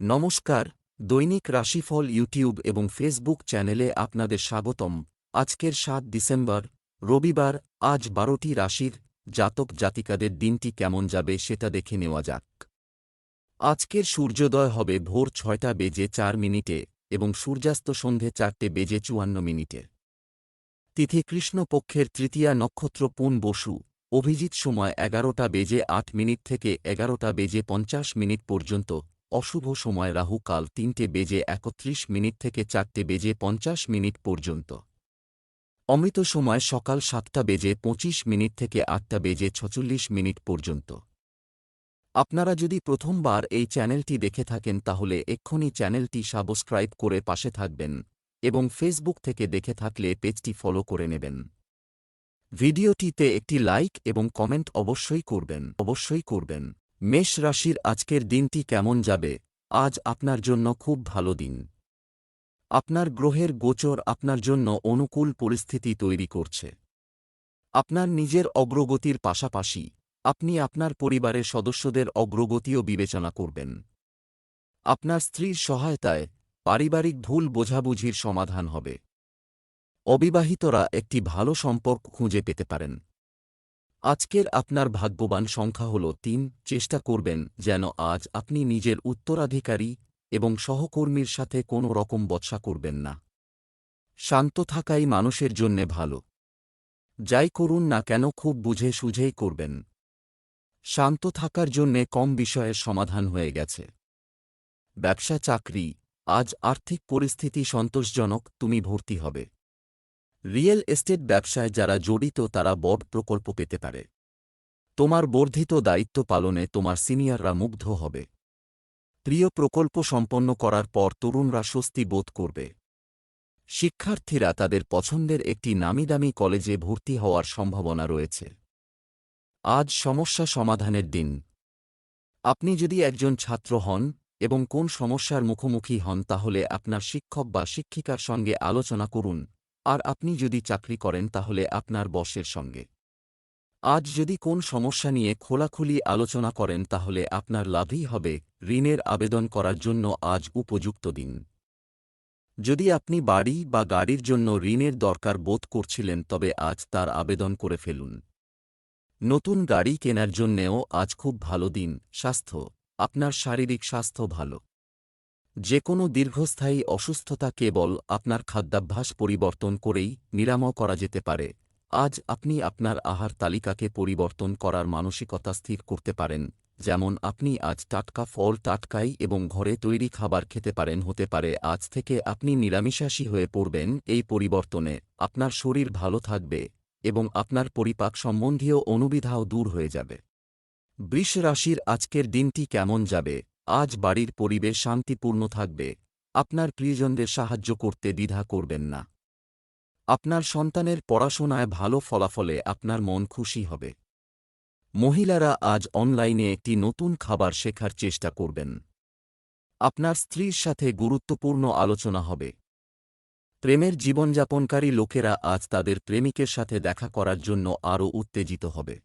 নমস্কার, দৈনিক রাশিফল ইউটিউব এবং ফেসবুক চ্যানেলে আপনাদের স্বাগতম। আজকের সাত ডিসেম্বর, রবিবার, আজ বারোটি রাশির জাতক জাতিকাদের দিনটি কেমন যাবে সেটা দেখে নেওয়া যাক। আজকের সূর্যোদয় হবে ভোর ছয়টা বেজে চার মিনিটে এবং সূর্যাস্ত সন্ধে চারটে বেজে চুয়ান্ন মিনিটে। তিথি কৃষ্ণপক্ষের তৃতীয়া নক্ষত্র পুন বসু, অভিজিৎ সময় এগারোটা বেজে আট মিনিট থেকে এগারোটা বেজে পঞ্চাশ মিনিট পর্যন্ত। অশুভ সময় রাহু কাল তিনটে বেজে একত্রিশ মিনিট থেকে চারটে বেজে পঞ্চাশ মিনিট পর্যন্ত। অমৃত সময় সকাল সাতটা বেজে পঁচিশ মিনিট থেকে আটটা বেজে ছচল্লিশ মিনিট পর্যন্ত। আপনারা যদি প্রথমবার এই চ্যানেলটি দেখে থাকেন তাহলে এক্ষুনি চ্যানেলটি সাবস্ক্রাইব করে পাশে থাকবেন এবং ফেসবুক থেকে দেখে থাকলে পেজটি ফলো করে নেবেন। ভিডিওটিতে একটি লাইক এবং কমেন্ট অবশ্যই করবেন অবশ্যই করবেন। মেষ রাশির আজকের দিনটি কেমন যাবে? আজ আপনার জন্য খুব ভালো দিন। আপনার গ্রহের গোচর আপনার জন্য অনুকূল পরিস্থিতি তৈরি করছে। আপনার নিজের অগ্রগতির পাশাপাশি আপনি আপনার পরিবারের সদস্যদের অগ্রগতিও বিবেচনা করবেন। আপনার স্ত্রীর সহায়তায় পারিবারিক ভুল বোঝাবুঝির সমাধান হবে। অবিবাহিতরা একটি ভালো সম্পর্ক খুঁজে পেতে পারেন। আজকের আপনার ভাগ্যবান সংখ্যা হল তিন। চেষ্টা করবেন যেন আজ আপনি নিজের উত্তরাধিকারী এবং সহকর্মীর সাথে কোনো রকম বৎসা করবেন না। শান্ত থাকাই মানুষের জন্যে ভালো। যাই করুন না কেন খুব বুঝে সুঝেই করবেন। শান্ত থাকার জন্যে কম বিষয়ের সমাধান হয়ে গেছে। ব্যবসা চাকরি, আজ আর্থিক পরিস্থিতি সন্তোষজনক, তুমি ভর্তি হবে। রিয়েল এস্টেট ব্যবসায় যারা জড়িত তারা বড় প্রকল্প পেতে পারে। তোমার বর্ধিত দায়িত্ব পালনে তোমার সিনিয়ররা মুগ্ধ হবে। প্রিয় প্রকল্প সম্পন্ন করার পর তরুণরা স্বস্তি বোধ করবে। শিক্ষার্থীরা তাদের পছন্দের একটি নামিদামি কলেজে ভর্তি হওয়ার সম্ভাবনা রয়েছে। আজ সমস্যা সমাধানের দিন। আপনি যদি একজন ছাত্র হন এবং কোন সমস্যার মুখোমুখি হন তাহলে আপনার শিক্ষক বা শিক্ষিকার সঙ্গে আলোচনা করুন। আর আপনি যদি চাকরি করেন তাহলে আপনার বসের সঙ্গে। আজ যদি কোন সমস্যা নিয়ে খোলাখুলি আলোচনা করেন তাহলে আপনার লাভই হবে ঋণের আবেদন করার জন্য আজ উপযুক্ত দিন। যদি আপনি বাড়ি বা গাড়ির জন্য ঋণের দরকার বোধ করছিলেন তবে আজ তার আবেদন করে ফেলুন। নতুন গাড়ি কেনার জন্যেও আজ খুব ভালো দিন, স্বাস্থ্য, আপনার শারীরিক স্বাস্থ্য ভালো। যে কোনো দীর্ঘস্থায়ী অসুস্থতা কেবল আপনার খাদ্যাভ্যাস পরিবর্তন করেই নিরাময় করা যেতে পারে। আজ আপনি আপনার আহার তালিকাকে পরিবর্তন করার মানসিকতা স্থির করতে পারেন। যেমন আপনি আজ টাটকা ফল টাটকাই এবং ঘরে তৈরি খাবার খেতে পারেন হতে পারে। আজ থেকে আপনি নিরামিষাসী হয়ে পড়বেন এই পরিবর্তনে আপনার শরীর ভালো থাকবে এবং আপনার পরিপাক সম্বন্ধীয় অনুবিধাও দূর হয়ে যাবে। বৃষ রাশির আজকের দিনটি কেমন যাবে? আজ বাড়ির পরিবেশ শান্তিপূর্ণ থাকবে। আপনার প্রিয়জনদের সাহায্য করতে দ্বিধা করবেন না। আপনার সন্তানের পড়াশোনায় ভালো ফলাফলে আপনার মন খুশি হবে। মহিলারা আজ অনলাইনে একটি নতুন খাবার শেখার চেষ্টা করবেন। আপনার স্ত্রীর সাথে গুরুত্বপূর্ণ আলোচনা হবে। প্রেমের জীবনযাপনকারী লোকেরা আজ তাদের প্রেমিকের সাথে দেখা করার জন্য আরও উত্তেজিত হবে।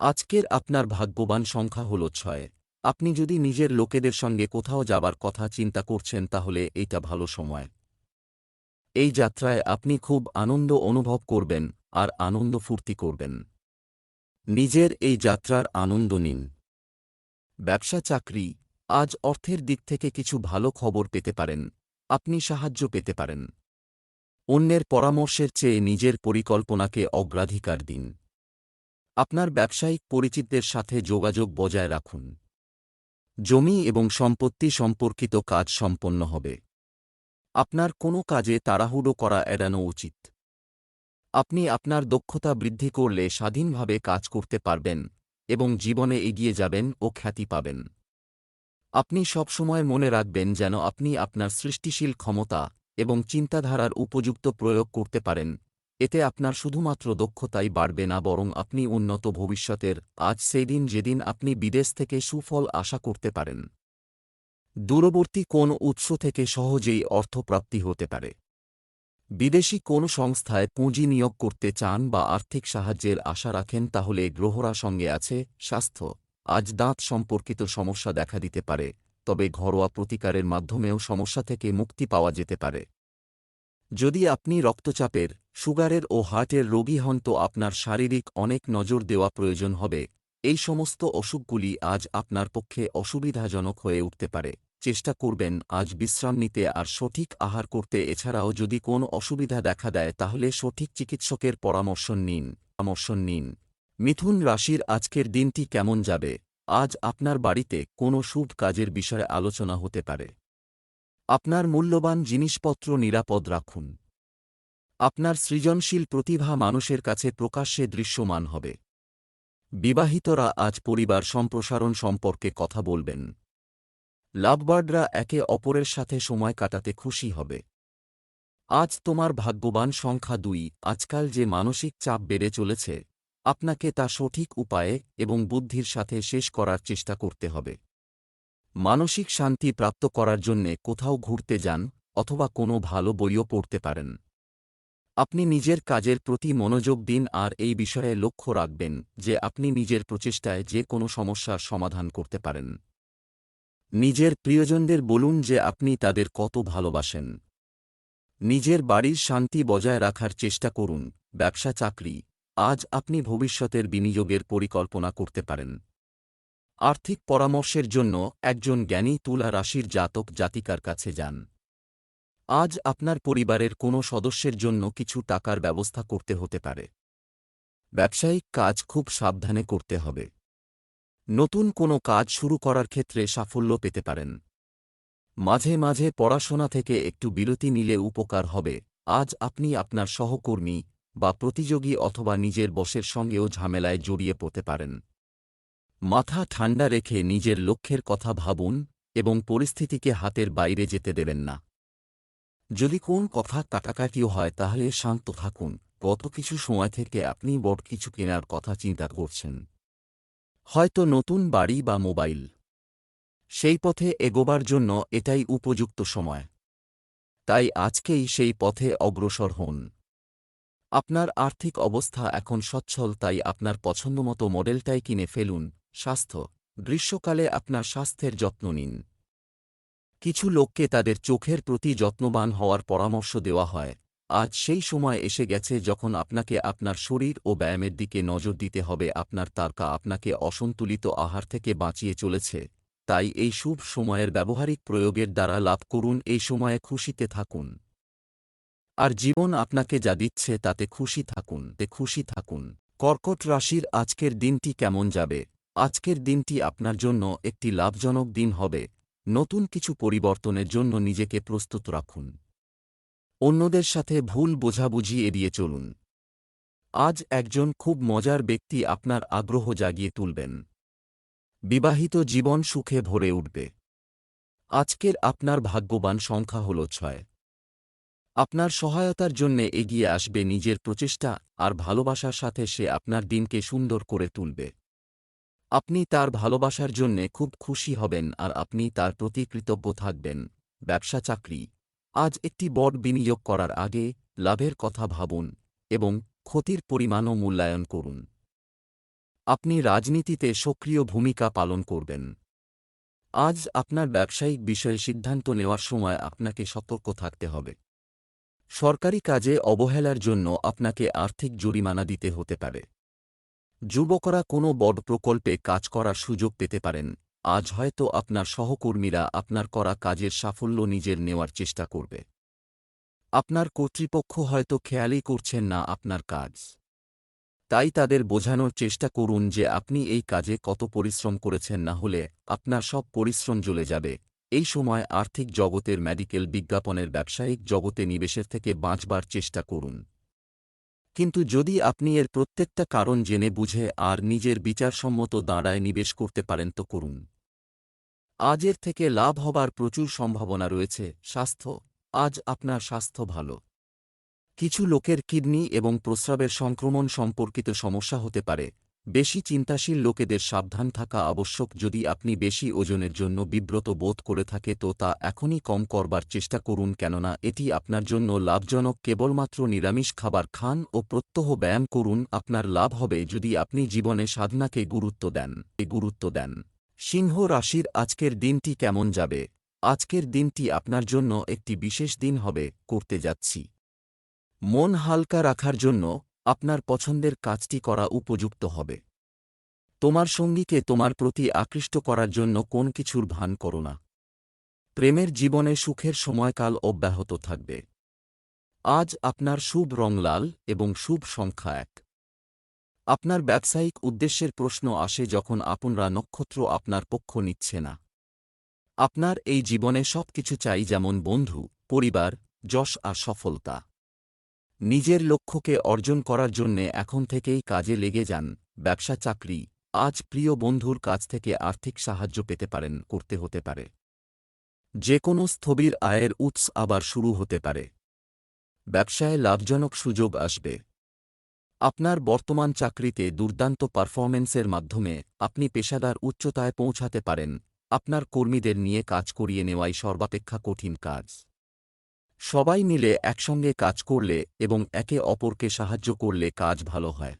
আজকের আপনার ভাগ্যবান সংখ্যা হল ছয়। আপনি যদি নিজের লোকেদের সঙ্গে কোথাও যাবার কথা চিন্তা করছেন তাহলে এইটা ভালো সময়। এই যাত্রায় আপনি খুব আনন্দ অনুভব করবেন আর আনন্দ ফুর্তি করবেন। নিজের এই যাত্রার আনন্দ নিন। ব্যবসা চাকরি, আজ অর্থের দিক থেকে কিছু ভালো খবর পেতে পারেন, আপনি সাহায্য পেতে পারেন। অন্যের পরামর্শের চেয়ে নিজের পরিকল্পনাকে অগ্রাধিকার দিন। আপনার ব্যবসায়িক পরিচিতদের সাথে যোগাযোগ বজায় রাখুন। জমি এবং সম্পত্তি সম্পর্কিত কাজ সম্পন্ন হবে। আপনার কোনো কাজে তাড়াহুড়ো করা এড়ানো উচিত। আপনি আপনার দক্ষতা বৃদ্ধি করলে স্বাধীনভাবে কাজ করতে পারবেন এবং জীবনে এগিয়ে যাবেন ও খ্যাতি পাবেন। আপনি সবসময় মনে রাখবেন যেন আপনি আপনার সৃষ্টিশীল ক্ষমতা এবং চিন্তাধারার উপযুক্ত প্রয়োগ করতে পারেন এতে আপনার শুধুমাত্র দক্ষতাই বাড়বে না বরং আপনি উন্নত ভবিষ্যতের আজ সেই দিন যেদিন আপনি বিদেশ থেকে সুফল আশা করতে পারেন। দূরবর্তী কোন উৎস থেকে সহজেই অর্থপ্রাপ্তি হতে পারে? বিদেশি কোন সংস্থায় পুঁজি নিয়োগ করতে চান বা আর্থিক সাহায্যের আশা রাখেন তাহলে গ্রহরা সঙ্গে আছে, স্বাস্থ্য। আজ দাঁত সম্পর্কিত সমস্যা দেখা দিতে পারে, তবে ঘরোয়া প্রতিকারের মাধ্যমেও সমস্যা থেকে মুক্তি পাওয়া যেতে পারে। যদি আপনি রক্তচাপের, সুগারের ও হার্টের রোগী হন তো আপনার শারীরিক অনেক নজর দেওয়া প্রয়োজন হবে। এই সমস্ত অসুখগুলি আজ আপনার পক্ষে অসুবিধাজনক হয়ে উঠতে পারে। চেষ্টা করবেন আজ বিশ্রাম নিতে আর সঠিক আহার করতে। এছাড়াও যদি কোন অসুবিধা দেখা দেয় তাহলে সঠিক চিকিৎসকের পরামর্শ নিন। পরামর্শ নিন। মিথুন রাশির আজকের দিনটি কেমন যাবে? আজ আপনার বাড়িতে কোনো শুভ কাজের বিষয়ে আলোচনা হতে পারে। আপনার মূল্যবান জিনিসপত্র নিরাপদ রাখুন। আপনার সৃজনশীল প্রতিভা মানুষের কাছে প্রকাশ্যে দৃশ্যমান হবে। বিবাহিতরা আজ পরিবার সম্প্রসারণ সম্পর্কে কথা বলবেন। লাভবার্ডরা একে অপরের সাথে সময় কাটাতে খুশি হবে। আজ তোমার ভাগ্যবান সংখ্যা দুই, আজকাল যে মানসিক চাপ বেড়ে চলেছে, আপনাকে তা সঠিক উপায়ে এবং বুদ্ধির সাথে শেষ করার চেষ্টা করতে হবে। মানসিক শান্তি প্রাপ্ত করার জন্যে কোথাও ঘুরতে যান অথবা কোনো ভালো বইও পড়তে পারেন। আপনি নিজের কাজের প্রতি মনোযোগ দিন আর এই বিষয়ে লক্ষ্য রাখবেন যে আপনি নিজের প্রচেষ্টায় যে কোনো সমস্যার সমাধান করতে পারেন। নিজের প্রিয়জনদের বলুন যে আপনি তাদের কত ভালোবাসেন। নিজের বাড়ির শান্তি বজায় রাখার চেষ্টা করুন, ব্যবসা চাকরি, আজ আপনি ভবিষ্যতের বিনিয়োগের পরিকল্পনা করতে পারেন। আর্থিক পরামর্শের জন্য একজন জ্ঞানী তুলা রাশির জাতক জাতিকার কাছে যান। আজ আপনার পরিবারের কোনো সদস্যের জন্য কিছু টাকার ব্যবস্থা করতে হতে পারে। ব্যবসায়িক কাজ খুব সাবধানে করতে হবে। নতুন কোনো কাজ শুরু করার ক্ষেত্রে সাফল্য পেতে পারেন। মাঝে মাঝে পড়াশোনা থেকে একটু বিরতি নিলে উপকার হবে। আজ আপনি আপনার সহকর্মী বা প্রতিযোগী অথবা নিজের বসের সঙ্গেও ঝামেলায় জড়িয়ে পড়তে পারেন। মাথা ঠান্ডা রেখে নিজের লক্ষ্যের কথা ভাবুন এবং পরিস্থিতিকে হাতের বাইরে যেতে দেবেন না। যদি কোন কথা কাটাকাটিও হয় তাহলে শান্ত থাকুন। গত কিছু সময় থেকে আপনি বড় কিছু কেনার কথা চিন্তা করছেন। হয়তো নতুন বাড়ি বা মোবাইল। সেই পথে এগোবার জন্য এটাই উপযুক্ত সময়। তাই আজকেই সেই পথে অগ্রসর হন। আপনার আর্থিক অবস্থা এখন সচ্ছল তাই আপনার পছন্দমতো মডেলটাই কিনে ফেলুন। স্বাস্থ্য, গ্রীষ্মকালে আপনার স্বাস্থ্যের যত্ন নিন। কিছু লোককে তাদের চোখের প্রতি যত্নবান হওয়ার পরামর্শ দেওয়া হয়। আজ সেই সময় এসে গেছে যখন আপনাকে আপনার শরীর ও ব্যায়ামের দিকে নজর দিতে হবে, আপনার তারকা আপনাকে অসন্তুলিত আহার থেকে বাঁচিয়ে চলেছে। তাই এই শুভ সময়ের ব্যবহারিক প্রয়োগের দ্বারা লাভ করুন, এই সময়ে খুশিতে থাকুন। আর জীবন আপনাকে যা দিচ্ছে তাতে খুশি থাকুন, তে খুশি থাকুন। কর্কট রাশির আজকের দিনটি কেমন যাবে? আজকের দিনটি আপনার জন্য একটি লাভজনক দিন হবে। নতুন কিছু পরিবর্তনের জন্য নিজেকে প্রস্তুত রাখুন। অন্যদের সাথে ভুল বোঝাবুঝি এড়িয়ে চলুন। আজ একজন খুব মজার ব্যক্তি আপনার আগ্রহ জাগিয়ে তুলবেন। বিবাহিত জীবন সুখে ভরে উঠবে। আজকের আপনার ভাগ্যবান সংখ্যা হল ছয়। আপনার সহায়তার জন্যে এগিয়ে আসবে নিজের প্রচেষ্টা আর ভালোবাসার সাথে সে আপনার দিনকে সুন্দর করে তুলবে। আপনি তার ভালোবাসার জন্যে খুব খুশি হবেন আর আপনি তার প্রতি কৃতজ্ঞ থাকবেন। ব্যবসা চাকরি। আজ একটি বড় বিনিয়োগ করার আগে লাভের কথা ভাবুন এবং ক্ষতির পরিমাণও মূল্যায়ন করুন। আপনি রাজনীতিতে সক্রিয় ভূমিকা পালন করবেন। আজ আপনার ব্যবসায়িক বিষয়ে সিদ্ধান্ত নেওয়ার সময় আপনাকে সতর্ক থাকতে হবে। সরকারি কাজে অবহেলার জন্য আপনাকে আর্থিক জরিমানা দিতে হতে পারে। যুবকরা কোনো বড় প্রকল্পে কাজ করার সুযোগ পেতে পারেন। আজ হয়তো আপনার সহকর্মীরা আপনার করা কাজের সাফল্য নিজের নেওয়ার চেষ্টা করবে। আপনার কর্তৃপক্ষ হয়তো খেয়ালই করছেন না আপনার কাজ। তাই তাদের বোঝানোর চেষ্টা করুন যে আপনি এই কাজে কত পরিশ্রম করেছেন না হলে আপনার সব পরিশ্রম জ্বলে যাবে। এই সময় আর্থিক জগতের মেডিকেল বিজ্ঞাপনের ব্যবসায়িক জগতে নিবেশের থেকে বাঁচবার চেষ্টা করুন। কিন্তু যদি আপনি এর প্রত্যেকটা কারণ জেনে বুঝে আর নিজের বিচারসম্মত দাঁড়ায় নিবেশ করতে পারেন তো করুন। আজের থেকে লাভ হবার প্রচুর সম্ভাবনা রয়েছে, স্বাস্থ্য। আজ আপনার স্বাস্থ্য ভালো। কিছু লোকের কিডনি এবং প্রস্রাবের সংক্রমণ সম্পর্কিত সমস্যা হতে পারে। বেশি চিন্তাশীল লোকেদের সাবধান থাকা আবশ্যক। যদি আপনি বেশি ওজনের জন্য বিব্রত বোধ করে থাকে, তো তা এখনই কম করবার চেষ্টা করুন। কেননা, এটি আপনার জন্য লাভজনক। কেবলমাত্র নিরামিষ খাবার খান ও প্রত্যহ ব্যায়াম করুন, আপনার লাভ হবে যদি আপনি জীবনে সাধনাকে গুরুত্ব দেন। এ গুরুত্ব দেন। সিংহ রাশির আজকের দিনটি কেমন যাবে? আজকের দিনটি আপনার জন্য একটি বিশেষ দিন হবে, করতে যাচ্ছি। মন হালকা রাখার জন্য আপনার পছন্দের কাজটি করা উপযুক্ত হবে। তোমার সঙ্গীকে তোমার প্রতি আকৃষ্ট করার জন্য কোন কিছুর ভান করো না। প্রেমের জীবনে সুখের সময়কাল অব্যাহত থাকবে। আজ আপনার শুভ রং লাল এবং শুভ সংখ্যা এক। আপনার ব্যবসায়িক উদ্দেশ্যের প্রশ্ন আসে যখন আপনরা নক্ষত্র আপনার পক্ষ নিচ্ছে না। আপনার এই জীবনে সব কিছু চাই যেমন বন্ধু, পরিবার, যশ আর সফলতা। নিজের লক্ষ্যকে অর্জন করার জন্যে এখন থেকেই কাজে লেগে যান, ব্যবসা চাকরি। আজ প্রিয় বন্ধুর কাছ থেকে আর্থিক সাহায্য পেতে পারেন, করতে হতে পারে। যে কোনো স্থবির আয়ের উৎস আবার শুরু হতে পারে। ব্যবসায় লাভজনক সুযোগ আসবে। আপনার বর্তমান চাকরিতে দুর্দান্ত পারফরমেন্সের মাধ্যমে আপনি পেশাদার উচ্চতায় পৌঁছাতে পারেন। আপনার কর্মীদের নিয়ে কাজ করিয়ে নেওয়াই সর্বাপেক্ষা কঠিন কাজ। সবাই মিলে একসঙ্গে কাজ করলে এবং একে অপরকে সাহায্য করলে কাজ ভালো হয়।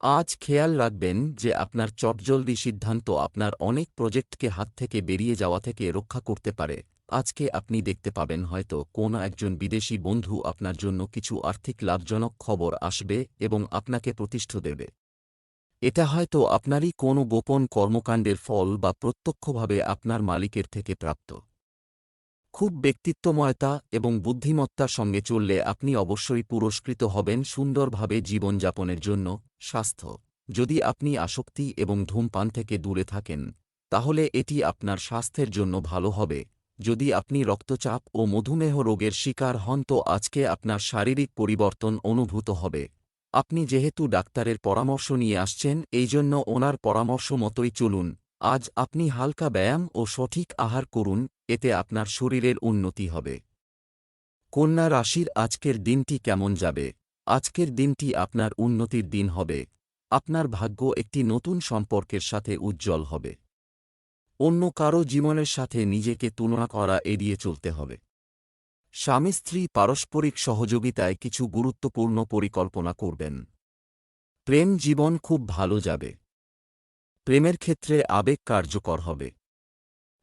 আজ খেয়াল রাখবেন যে আপনার চটজলদি সিদ্ধান্ত আপনার অনেক প্রজেক্টকে হাত থেকে বেরিয়ে যাওয়া থেকে রক্ষা করতে পারে। আজকে আপনি দেখতে পাবেন হয়তো কোন একজন বিদেশি বন্ধু আপনার জন্য কিছু আর্থিক লাভজনক খবর আসবে এবং আপনাকে প্রতিষ্ঠ দেবে। এটা হয়তো আপনারই কোনো গোপন কর্মকাণ্ডের ফল বা প্রত্যক্ষভাবে আপনার মালিকের থেকে প্রাপ্ত। খুব ব্যক্তিত্বময়তা এবং বুদ্ধিমত্তার সঙ্গে চললে আপনি অবশ্যই পুরস্কৃত হবেন সুন্দরভাবে জীবনযাপনের জন্য। স্বাস্থ্য। যদি আপনি আসক্তি এবং ধূমপান থেকে দূরে থাকেন, তাহলে এটি আপনার স্বাস্থ্যের জন্য ভালো হবে। যদি আপনি রক্তচাপ ও মধুমেহ রোগের শিকার হন, তো আজকে আপনার শারীরিক পরিবর্তন অনুভূত হবে। আপনি যেহেতু ডাক্তারের পরামর্শ নিয়ে আসছেন, এই জন্য ওনার পরামর্শ মতোই চলুন। আজ আপনি হালকা ব্যায়াম ও সঠিক আহার করুন এতে আপনার শরীরের উন্নতি হবে। কন্যা রাশির আজকের দিনটি কেমন যাবে? আজকের দিনটি আপনার উন্নতির দিন হবে। আপনার ভাগ্য একটি নতুন সম্পর্কের সাথে উজ্জ্বল হবে। অন্য কারও জীবনের সাথে নিজেকে তুলনা করা এড়িয়ে চলতে হবে। স্বামী স্ত্রী পারস্পরিক সহযোগিতায় কিছু গুরুত্বপূর্ণ পরিকল্পনা করবেন। প্রেম জীবন খুব ভালো যাবে। প্রেমের ক্ষেত্রে আবেগ কার্যকর হবে।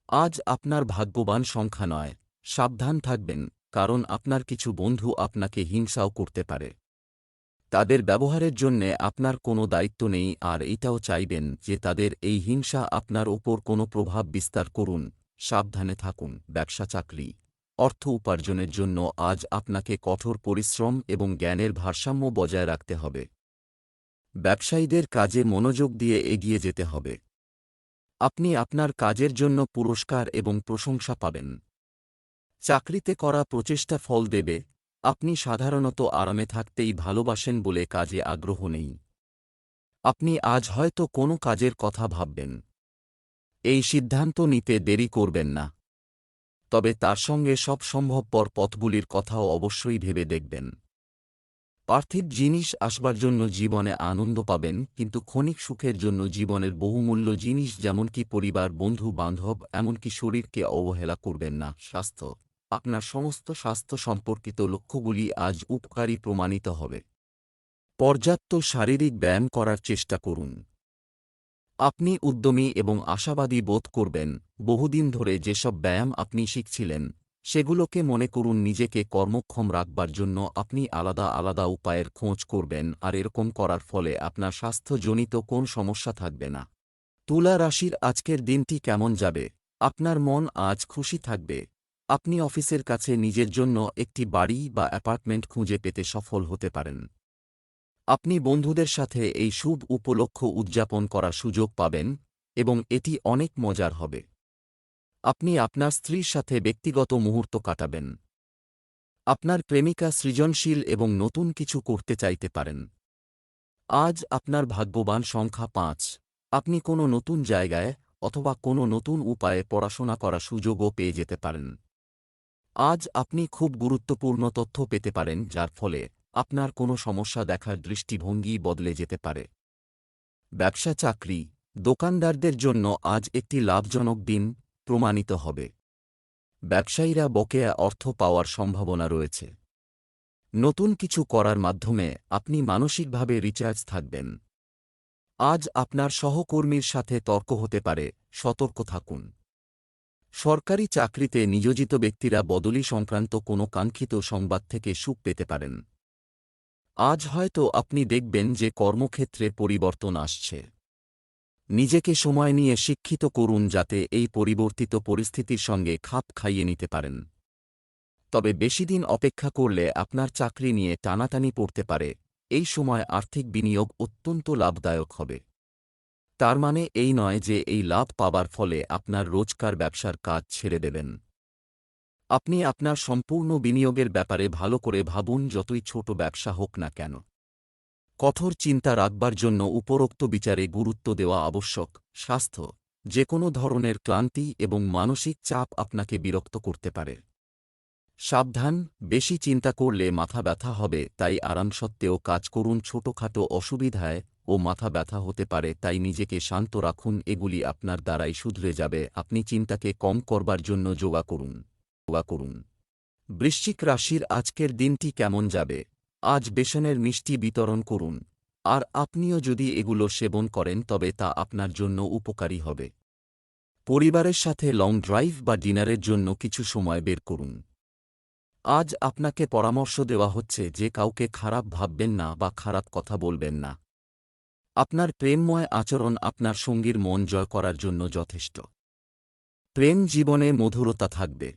আজ আপনার ভাগ্যবান সংখ্যা নয়। সাবধান থাকবেন, কারণ আপনার কিছু বন্ধু আপনাকে হিংসাও করতে পারে। তাদের ব্যবহারের জন্যে আপনার কোনো দায়িত্ব নেই, আর এটাও চাইবেন যে তাদের এই হিংসা আপনার ওপর কোনো প্রভাব বিস্তার করুন। সাবধানে থাকুন, ব্যবসা চাকরি, অর্থ উপার্জনের জন্য আজ আপনাকে কঠোর পরিশ্রম এবং জ্ঞানের ভারসাম্য বজায় রাখতে হবে। ব্যবসায়ীদের কাজে মনোযোগ দিয়ে এগিয়ে যেতে হবে। আপনি আপনার কাজের জন্য পুরস্কার এবং প্রশংসা পাবেন। চাকরিতে করা প্রচেষ্টা ফল দেবে। আপনি সাধারণত আরামে থাকতেই ভালোবাসেন বলে কাজে আগ্রহ নেই। আপনি আজ হয়তো কোনো কাজের কথা ভাববেন। এই সিদ্ধান্ত নিতে দেরি করবেন না। তবে তার সঙ্গে সব সম্ভবপর পথগুলির কথাও অবশ্যই ভেবে দেখবেন। পার্থিব জিনিস আসবার জন্য জীবনে আনন্দ পাবেন, কিন্তু ক্ষণিক সুখের জন্য জীবনের বহুমূল্য জিনিস যেমনকি পরিবার, বন্ধু, বান্ধব, এমনকি শরীরকে অবহেলা করবেন না। স্বাস্থ্য। আপনার সমস্ত স্বাস্থ্য সম্পর্কিত লক্ষ্যগুলি আজ উপকারী প্রমাণিত হবে। পর্যাপ্ত শারীরিক ব্যায়াম করার চেষ্টা করুন। আপনি উদ্যমী এবং আশাবাদী বোধ করবেন, বহুদিন ধরে যেসব ব্যায়াম আপনি শিখছিলেন সেগুলোকে মনে করুন নিজেকে কর্মক্ষম রাখবার জন্য আপনি আলাদা আলাদা উপায়ের খোঁজ করবেন আর এরকম করার ফলে আপনার স্বাস্থ্যজনিত কোন সমস্যা থাকবে না। তুলা রাশির আজকের দিনটি কেমন যাবে? আপনার মন আজ খুশি থাকবে। আপনি অফিসের কাছে নিজের জন্য একটি বাড়ি বা অ্যাপার্টমেন্ট খুঁজে পেতে সফল হতে পারেন। আপনি বন্ধুদের সাথে এই শুভ উপলক্ষ উদযাপন করার সুযোগ পাবেন এবং এটি অনেক মজার হবে। আপনি আপনার স্ত্রীর সাথে ব্যক্তিগত মুহূর্ত কাটাবেন। আপনার প্রেমিকা সৃজনশীল এবং নতুন কিছু করতে চাইতে পারেন। আজ আপনার ভাগ্যবান সংখ্যা পাঁচ। আপনি কোনো নতুন জায়গায় অথবা কোনো নতুন উপায়ে পড়াশোনা করার সুযোগও পেয়ে যেতে পারেন। আজ আপনি খুব গুরুত্বপূর্ণ তথ্য পেতে পারেন, যার ফলে আপনার কোনো সমস্যা দেখার দৃষ্টিভঙ্গি বদলে যেতে পারে। ব্যবসা চাকরি। দোকানদারদের জন্য আজ একটি লাভজনক দিন প্রমাণিত হবে। ব্যবসায়ীরা বকেয়া অর্থ পাওয়ার সম্ভাবনা রয়েছে। নতুন কিছু করার মাধ্যমে আপনি মানসিকভাবে রিচার্জ থাকবেন। আজ আপনার সহকর্মীর সাথে তর্ক হতে পারে, সতর্ক থাকুন। সরকারি চাকরিতে নিয়োজিত ব্যক্তিরা বদলি সংক্রান্ত কোনো কাঙ্ক্ষিত সংবাদ থেকে সুখ পেতে পারেন। আজ হয়তো আপনি দেখবেন যে কর্মক্ষেত্রে পরিবর্তন আসছে। নিজেকে সময় নিয়ে শিক্ষিত করুন যাতে এই পরিবর্তিত পরিস্থিতির সঙ্গে খাপ খাইয়ে নিতে পারেন। তবে বেশিদিন অপেক্ষা করলে আপনার চাকরি নিয়ে টানাটানি পড়তে পারে। এই সময় আর্থিক বিনিয়োগ অত্যন্ত লাভদায়ক হবে। তার মানে এই নয় যে এই লাভ পাবার ফলে আপনার রোজকার ব্যবসার কাজ ছেড়ে দেবেন। আপনি আপনার সম্পূর্ণ বিনিয়োগের ব্যাপারে ভালো করে ভাবুন যতই ছোট ব্যবসা হোক না কেন। কঠোর চিন্তা রাখবার জন্য উপরোক্ত বিচারে গুরুত্ব দেওয়া আবশ্যক। স্বাস্থ্য যে কোনো ধরনের ক্লান্তি এবং মানসিক চাপ আপনাকে বিরক্ত করতে পারে। সাবধান, বেশি চিন্তা করলে মাথা ব্যথা হবে, তাই আরাম সত্ত্বেও কাজ করুন ছোটখাটো অসুবিধায় ও মাথা ব্যথা হতে পারে, তাই নিজেকে শান্ত রাখুন, এগুলি আপনার দ্বারাই শুধরে যাবে। আপনি চিন্তাকে কম করবার জন্য যোগা করুন। যোগা করুন। বৃশ্চিক রাশির আজকের দিনটি কেমন যাবে? আজ বেসনের মিষ্টি বিতরণ করুন। আর আপনিও যদি এগুলো সেবন করেন, তবে তা আপনার জন্য উপকারী হবে। পরিবারের সাথে লং ড্রাইভ বা ডিনারের জন্য কিছু সময় বের করুন। আজ আপনাকে পরামর্শ দেওয়া হচ্ছে যে কাউকে খারাপ ভাববেন না বা খারাপ কথা বলবেন না। আপনার প্রেমময় আচরণ আপনার সঙ্গীর মন জয় করার জন্য যথেষ্ট। প্রেম জীবনে মধুরতা থাকবে।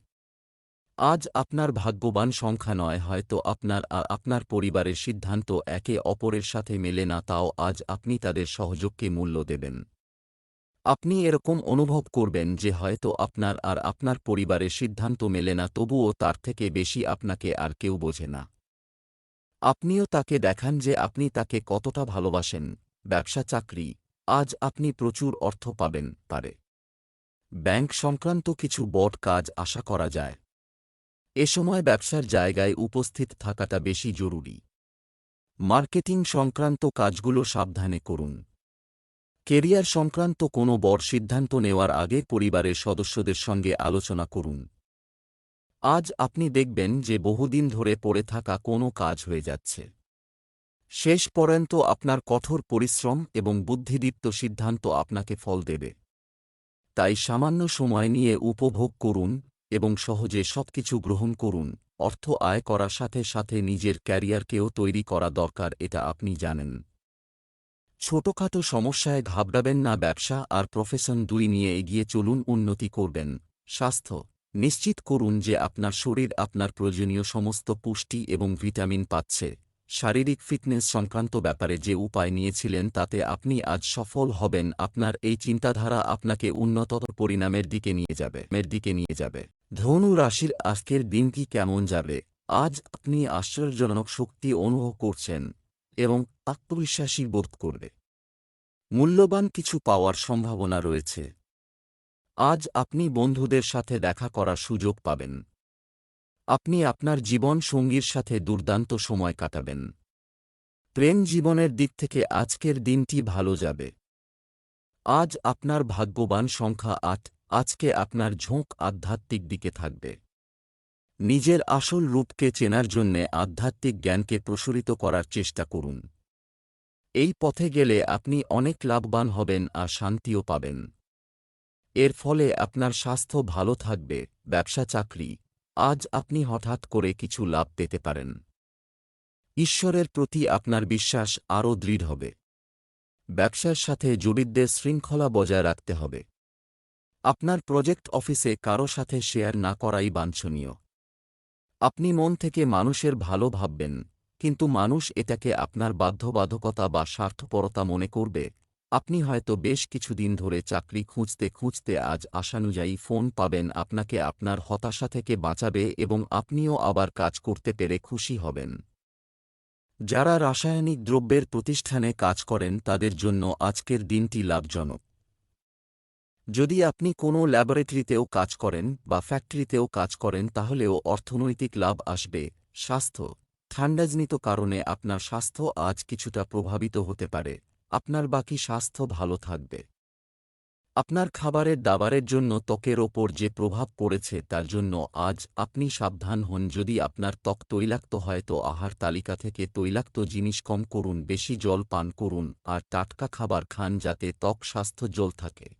আজ আপনার ভাগ্যবান সংখ্যা নয়, হয়তো আপনার আর আপনার পরিবারের সিদ্ধান্ত একে অপরের সাথে মেলে না, তাও আজ আপনি তাদের সহযোগকে মূল্য দেবেন। আপনি এরকম অনুভব করবেন যে হয়তো আপনার আর আপনার পরিবারের সিদ্ধান্ত মেলে না, তবুও তার থেকে বেশি আপনাকে আর কেউ বোঝে না। আপনিও তাকে দেখান যে আপনি তাকে কতটা ভালোবাসেন। ব্যবসা, চাকরি, আজ আপনি প্রচুর অর্থ পাবেন, পারে। ব্যাংক সংক্রান্ত কিছু বট কাজ আশা করা যায়। এ সময় ব্যবসার জায়গায় উপস্থিত থাকাটা বেশি জরুরি। মার্কেটিং সংক্রান্ত কাজগুলো সাবধানে করুন। কেরিয়ার সংক্রান্ত কোনো বড় সিদ্ধান্ত নেওয়ার আগে পরিবারের সদস্যদের সঙ্গে আলোচনা করুন। আজ আপনি দেখবেন যে বহুদিন ধরে পড়ে থাকা কোনো কাজ হয়ে যাচ্ছে। শেষ পর্যন্ত আপনার কঠোর পরিশ্রম এবং বুদ্ধিদীপ্ত সিদ্ধান্ত আপনাকে ফল দেবে। তাই সামান্য সময় নিয়ে উপভোগ করুন এবং সহজে সবকিছু গ্রহণ করুন। অর্থ আয় করার সাথে সাথে নিজের ক্যারিয়ারকেও তৈরি করা দরকার, এটা আপনি জানেন। ছোটখাটো সমস্যায় ঘাবড়াবেন না ব্যবসা আর প্রফেশন দুই নিয়ে এগিয়ে চলুন, উন্নতি করবেন। স্বাস্থ্য, নিশ্চিত করুন যে আপনার শরীর আপনার প্রয়োজনীয় সমস্ত পুষ্টি এবং ভিটামিন পাচ্ছে। শারীরিক ফিটনেস সংক্রান্ত ব্যাপারে যে উপায় নিয়েছিলেন, তাতে আপনি আজ সফল হবেন, আপনার এই চিন্তাধারা আপনাকে উন্নততর পরিণামের দিকে নিয়ে যাবে দিকে নিয়ে যাবে। ধনু রাশির আজকের দিনটি কেমন যাবে? আজ আপনি আশ্চর্যজনক শক্তি অনুভব করছেন এবং আত্মবিশ্বাসী বোধ করবে। মূল্যবান কিছু পাওয়ার সম্ভাবনা রয়েছে। আজ আপনি বন্ধুদের সাথে দেখা করার সুযোগ পাবেন। আপনি আপনার জীবন সঙ্গীর সাথে দুর্দান্ত সময় কাটাবেন। প্রেম জীবনের দিক থেকে আজকের দিনটি ভালো যাবে। আজ আপনার ভাগ্যবান সংখ্যা আট আজকে আপনার ঝোঁক আধ্যাত্মিক দিকে থাকবে। নিজের আসল রূপকে চেনার জন্যে আধ্যাত্মিক জ্ঞানকে প্রসারিত করার চেষ্টা করুন। এই পথে গেলে আপনি অনেক লাভবান হবেন আর শান্তিও পাবেন। এর ফলে আপনার স্বাস্থ্য ভালো থাকবে, ব্যবসা, চাকরি, আজ আপনি হঠাৎ করে কিছু লাভ পেতে পারেন। ঈশ্বরের প্রতি আপনার বিশ্বাস আরও দৃঢ় হবে। ব্যবসার সাথে জড়িতদের শৃঙ্খলা বজায় রাখতে হবে। আপনার প্রজেক্ট অফিসে কারও সাথে শেয়ার না করাই বাঞ্ছনীয়। আপনি মন থেকে মানুষের ভালো ভাববেন, কিন্তু মানুষ এটাকে আপনার বাধ্যবাধকতা বা স্বার্থপরতা মনে করবে। আপনি হয়তো বেশ কিছুদিন ধরে চাকরি খুঁজতে খুঁজতে আজ আশানুযায়ী ফোন পাবেন, আপনাকে আপনার হতাশা থেকে বাঁচাবে এবং আপনিও আবার কাজ করতে পেরে খুশি হবেন। যারা রাসায়নিক দ্রব্যের প্রতিষ্ঠানে কাজ করেন, তাদের জন্য আজকের দিনটি লাভজনক। যদি আপনি কোনো ল্যাবরেটরিতেও কাজ করেন বা ফ্যাক্টরিতেও কাজ করেন, তাহলেও অর্থনৈতিক লাভ আসবে। স্বাস্থ্য। ঠান্ডাজনিত কারণে আপনার স্বাস্থ্য আজ কিছুটা প্রভাবিত হতে পারে। আপনার বাকি স্বাস্থ্য ভালো থাকবে। আপনার খাবারের দাবারের জন্য ত্বকের ওপর যে প্রভাব পড়েছে, তার জন্য আজ আপনি সাবধান হন। যদি আপনার ত্বক তৈলাক্ত হয়, তো আহার তালিকা থেকে তৈলাক্ত জিনিস কম করুন, বেশি জল পান করুন, আর টাটকা খাবার খান যাতে ত্বক স্বাস্থ্য জল থাকে।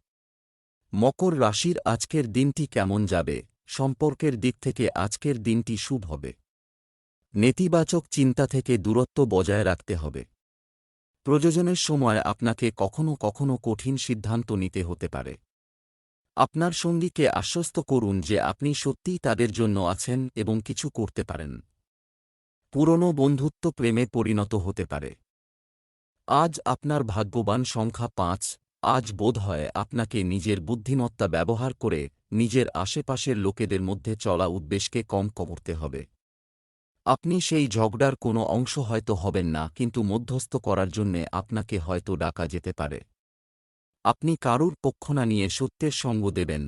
মকর রাশির আজকের দিনটি কেমন যাবে? সম্পর্কের দিক থেকে আজকের দিনটি শুভ হবে। নেতিবাচক চিন্তা থেকে দূরত্ব বজায় রাখতে হবে। প্রযোজনের সময় আপনাকে কখনো কখনো কঠিন সিদ্ধান্ত নিতে হতে পারে। আপনার সঙ্গীকে আশ্বস্ত করুন যে আপনি সত্যিই তাদের জন্য আছেন এবং কিছু করতে পারেন। পুরনো বন্ধুত্ব প্রেমে পরিণত হতে পারে। আজ আপনার ভাগ্যবান সংখ্যা পাঁচ আজ বোধ হয় আপনাকে নিজের বুদ্ধিমত্তা ব্যবহার করে নিজের আশেপাশের লোকেদের মধ্যে চলা উদ্বেশকে কম করতে হবে। আপনি সেই ঝগড়ার কোনো অংশ হয়তো হবেন না, কিন্তু মধ্যস্থ করার জন্যে আপনাকে হয়তো ডাকা যেতে পারে। আপনি কারুর পক্ষ না নিয়ে সত্যের সঙ্গ দেবেন।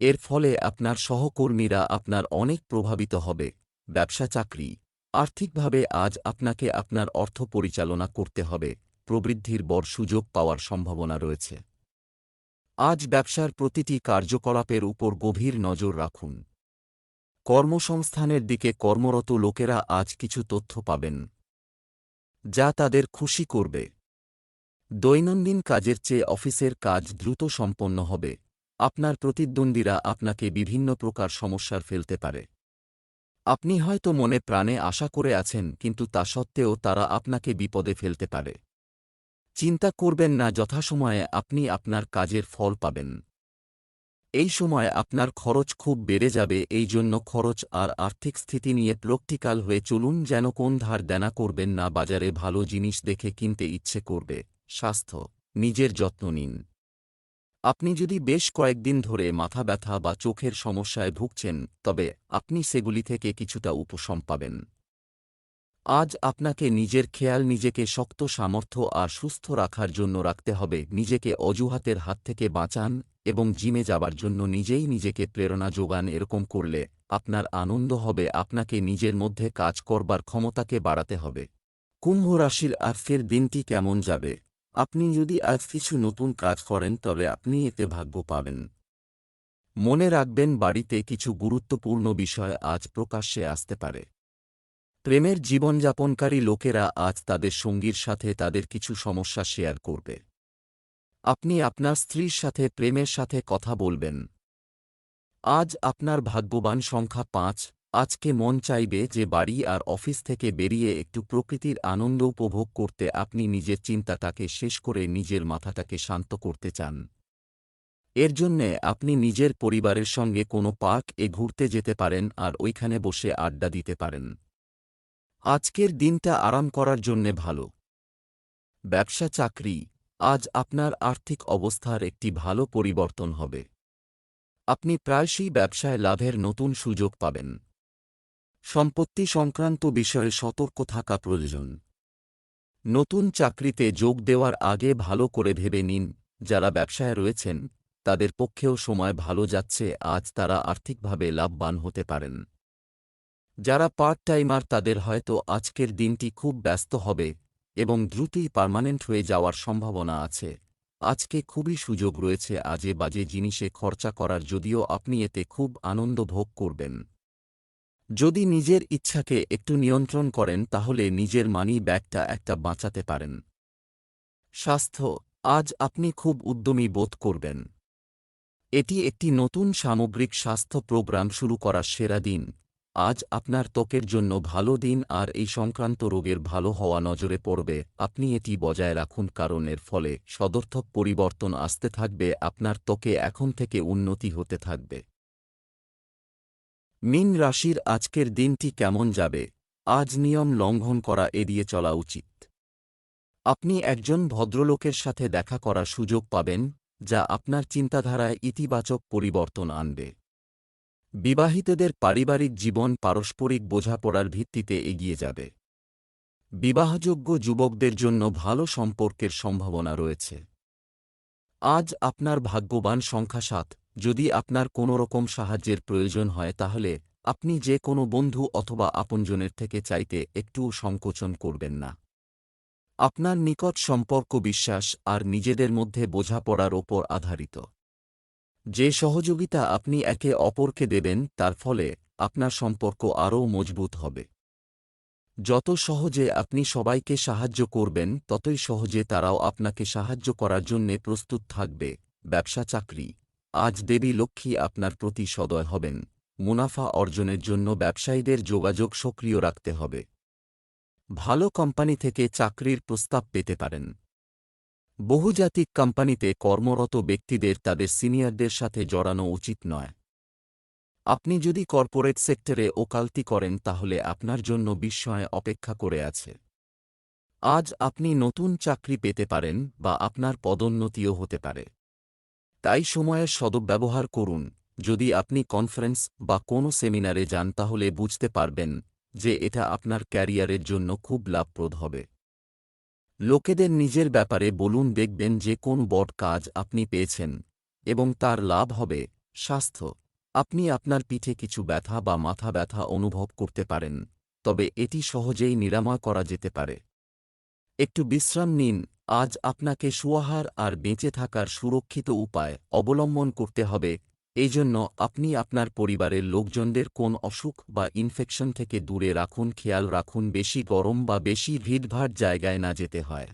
এর ফলে আপনার সহকর্মীরা আপনার অনেক প্রভাবিত হবে। ব্যবসা চাকরি, আর্থিকভাবে আজ আপনাকে আপনার অর্থ পরিচালনা করতে হবে। প্রবৃদ্ধির বড় সুযোগ পাওয়ার সম্ভাবনা রয়েছে। আজ ব্যবসার প্রতিটি কার্যকলাপের উপর গভীর নজর রাখুন। কর্মসংস্থানের দিকে কর্মরত লোকেরা আজ কিছু তথ্য পাবেন, যা তাদের খুশি করবে। দৈনন্দিন কাজের চেয়ে অফিসের কাজ দ্রুত সম্পন্ন হবে। আপনার প্রতিদ্বন্দ্বীরা আপনাকে বিভিন্ন প্রকার সমস্যার ফেলতে পারে। আপনি হয়তো মনে প্রাণে আশা করে আছেন, কিন্তু তা সত্ত্বেও তারা আপনাকে বিপদে ফেলতে পারে। চিন্তা করবেন না যথাসময়ে আপনি আপনার কাজের ফল পাবেন। এই সময় আপনার খরচ খুব বেড়ে যাবে, এই জন্য খরচ আর আর্থিক স্থিতি নিয়ে প্র্যাকটিক্যাল হয়ে চলুন যেন কোন ধার দেনা করবেন না, বাজারে ভালো জিনিস দেখে কিনতে ইচ্ছে করবে। স্বাস্থ্য, নিজের যত্ন নিন। আপনি যদি বেশ কয়েকদিন ধরে মাথা ব্যথা বা চোখের সমস্যায় ভুগছেন, তবে আপনি সেগুলি থেকে কিছুটা উপশম পাবেন। আজ আপনাকে নিজের খেয়াল নিজেকে শক্ত, সামর্থ্য আর সুস্থ রাখার জন্য রাখতে হবে। নিজেকে অজুহাতের হাত থেকে বাঁচান এবং জিমে যাবার জন্য নিজেই নিজেকে প্রেরণা যোগান এরকম করলে আপনার আনন্দ হবে। আপনাকে নিজের মধ্যে কাজ করবার ক্ষমতাকে বাড়াতে হবে। কুম্ভ রাশির আজকের দিনটি কেমন যাবে? আপনি যদি আজ কিছু নতুন কাজ করেন, তবে আপনি এতে ভাগ্য পাবেন। মনে রাখবেন, বাড়িতে কিছু গুরুত্বপূর্ণ বিষয় আজ প্রকাশ্যে আসতে পারে। প্রেমের জীবনযাপনকারী লোকেরা আজ তাদের সঙ্গীর সাথে তাদের কিছু সমস্যা শেয়ার করবে। আপনি আপনার স্ত্রীর সাথে প্রেমের সাথে কথা বলবেন। আজ আপনার ভাগ্যবান সংখ্যা পাঁচ, আজকে মন চাইবে যে বাড়ি আর অফিস থেকে বেরিয়ে একটু প্রকৃতির আনন্দ উপভোগ করতে আপনি নিজের চিন্তাটাকে শেষ করে নিজের মাথাটাকে শান্ত করতে চান। এর জন্যে আপনি নিজের পরিবারের সঙ্গে কোনো পার্ক এ ঘুরতে যেতে পারেন আর ওইখানে বসে আড্ডা দিতে পারেন। আজকের দিনটা আরাম করার জন্যে ভালো। ব্যবসা চাকরি, আজ আপনার আর্থিক অবস্থার একটি ভালো পরিবর্তন হবে। আপনি প্রায়শই ব্যবসায় লাভের নতুন সুযোগ পাবেন। সম্পত্তি সংক্রান্ত বিষয়ে সতর্ক থাকা প্রয়োজন। নতুন চাকরিতে যোগ দেওয়ার আগে ভালো করে ভেবে নিন, যারা ব্যবসায় রয়েছেন, তাদের পক্ষেও সময় ভালো যাচ্ছে, আজ তারা আর্থিকভাবে লাভবান হতে পারেন। যারা পার্ট টাইমার তাদের হয়তো আজকের দিনটি খুব ব্যস্ত হবে এবং দ্রুতই পার্মানেন্ট হয়ে যাওয়ার সম্ভাবনা আছে। আজকে খুবই সুযোগ রয়েছে আজে বাজে জিনিসে খরচা করার যদিও আপনি এতে খুব আনন্দ ভোগ করবেন। যদি নিজের ইচ্ছাকে একটু নিয়ন্ত্রণ করেন তাহলে নিজের মানি ব্যাগটা একটা বাঁচাতে পারেন। স্বাস্থ্য, আজ আপনি খুব উদ্যমী বোধ করবেন। এটি একটি নতুন সামগ্রিক স্বাস্থ্য প্রোগ্রাম শুরু করার সেরা দিন। আজ আপনার ত্বকের জন্য ভালো দিন আর এই সংক্রান্ত রোগের ভালো হওয়া নজরে পড়বে। আপনি এটি বজায় রাখুন কারণ এর ফলে সদর্থক পরিবর্তন আসতে থাকবে, আপনার ত্বকে এখন থেকে উন্নতি হতে থাকবে। মিন রাশির আজকের দিনটি কেমন যাবে? আজ নিয়ম লঙ্ঘন করা এড়িয়ে চলা উচিত। আপনি একজন ভদ্রলোকের সাথে দেখা করার সুযোগ পাবেন, যা আপনার চিন্তাধারায় ইতিবাচক পরিবর্তন আনবে। বিবাহিতদের পারিবারিক জীবন পারস্পরিক বোঝাপড়ার ভিত্তিতে এগিয়ে যাবে। বিবাহযোগ্য যুবকদের জন্য ভালো সম্পর্কের সম্ভাবনা রয়েছে। আজ আপনার ভাগ্যবান সংখ্যা সাত। যদি আপনার কোনো রকম সাহায্যের প্রয়োজন হয় তাহলে আপনি যে কোনো বন্ধু অথবা আপনজনের থেকে চাইতে একটুও সংকোচন করবেন না। আপনার নিকট সম্পর্ক বিশ্বাস আর নিজেদের মধ্যে বোঝাপড়ার ওপর আধারিত। যে সহযোগিতা আপনি একে অপরকে দেবেন, তার ফলে আপনার সম্পর্ক আরও মজবুত হবে। যত সহজে আপনি সবাইকে সাহায্য করবেন, ততই সহজে তারাও আপনাকে সাহায্য করার জন্যে প্রস্তুত থাকবে। ব্যবসা চাকরি। আজ দেবী লক্ষ্মী আপনার প্রতি সদয় হবেন। মুনাফা অর্জনের জন্য ব্যবসায়ীদের যোগাযোগ সক্রিয় রাখতে হবে। ভালো কোম্পানি থেকে চাকরির প্রস্তাব পেতে পারেন। বহুজাতিক কোম্পানিতে কর্মরত ব্যক্তিদের তাদের সিনিয়রদের সাথে জড়ানো উচিত নয়। আপনি যদি কর্পোরেট সেক্টরে ওকালতি করেন তাহলে আপনার জন্য বিস্ময় অপেক্ষা করে আছে। আজ আপনি নতুন চাকরি পেতে পারেন বা আপনার পদোন্নতিও হতে পারে। তাই সময়ের সদব্যবহার করুন। যদি আপনি কনফারেন্স বা কোনো সেমিনারে যান তাহলে বুঝতে পারবেন যে এটা আপনার ক্যারিয়ারের জন্য খুব লাভপ্রদ হবে। লোকেদের নিজের ব্যাপারে বলুন দেখবেন যে কোন বট কাজ আপনি পেয়েছেন এবং তার লাভ হবে, স্বাস্থ্য। আপনি আপনার পিঠে কিছু ব্যথা বা মাথা ব্যথা অনুভব করতে পারেন, তবে এটি সহজেই নিরাময় করা যেতে পারে। একটু বিশ্রাম নিন, আজ আপনাকে সুয়াহার আর বেঁচে থাকার সুরক্ষিত উপায় অবলম্বন করতে হবে এই জন্য আপনি আপনার পরিবারের লোকজনদের কোন অসুখ বা ইনফেকশন থেকে দূরে রাখুন, খেয়াল রাখুন, বেশি গরম বা বেশি ভিড়ভাড় জায়গায় না যেতে হয়।